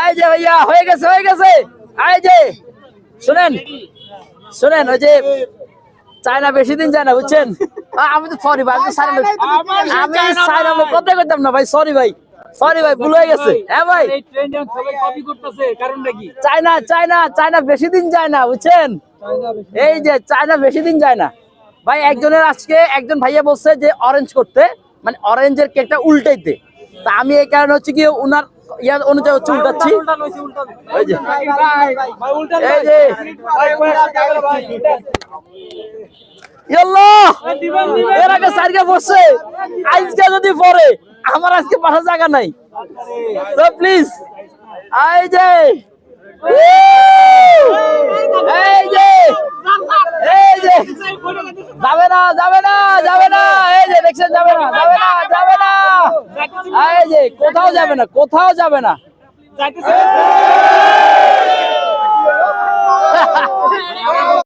এই যে ভাইয়া হয়ে গেছে হয়ে গেছে। এই যে শুনেন শুনেন ওই যে চায়না বেশি দিন যায় না বুঝছেন? আমি তো সরি ভাই আমি সাইনা আমি কথা করতাম না ভাই সরি ভাই সরি ভাই ভুল হয়ে গেছে। হ্যাঁ ভাই। চায়না চায়না চায়না বেশি দিন যায় না বুঝছেন? এই যে চায়না বেশি দিন যায় না। ভাই একজনের আজকে একজন ভাইয়া বলছে যে অরেঞ্জ করতে মানে অরেঞ্জের কেকটা উল্টাইতে। তা আমি এই কারণে হচ্ছে কি উনার ইয়ার অনুযায়ী হচ্ছে উল্টাচ্ছি যে এই যে এর আগে সাইডে বসছে আজকে যদি পড়ে আমার আজকে পাঠা জায়গা নাই তো প্লিজ এই যে এই যে এই যে যাবে না যাবে না যাবে না এই যে দেখছেন যাবে না যাবে যাবে না এই যে কোথাও যাবে না কোথাও যাবে না। যাইতেছে।